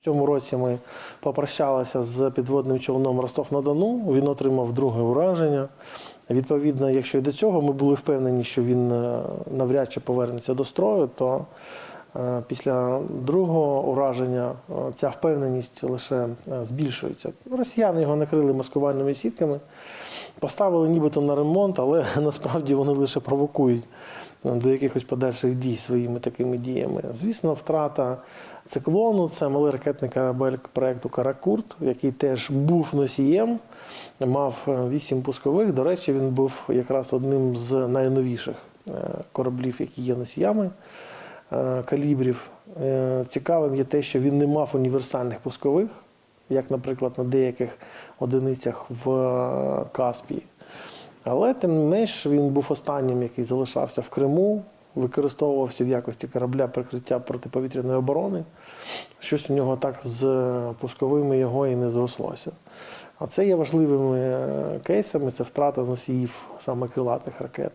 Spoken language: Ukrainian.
В цьому році ми попрощалися з підводним човном Ростов-на-Дону. Він отримав друге ураження. Відповідно, якщо і до цього ми були впевнені, що він е, навряд чи повернеться до строю, то е, після другого ураження е, ця впевненість лише збільшується. Росіяни його накрили маскувальними сітками, поставили нібито на ремонт, але насправді вони лише провокують до якихось подальших дій своїми такими діями. Звісно, втрата циклону це малий ракетний корабель проекту Каракурт, який теж був носієм, мав е, вісім пускових. До речі, він був якраз одним з найновіших е, кораблів, які є носіями е, калібрів. Е, Цікавим є те, що він не мав універсальних пускових, як, наприклад, на деяких одиницях в е, Каспії. Але тим не менш він був останнім, який залишався в Криму, використовувався в якості корабля прикриття протиповітряної оборони. Щось у нього так з пусковими його і не зрослося. А це є важливими е, кейсами, це втрата носіїв саме крилатих ракет.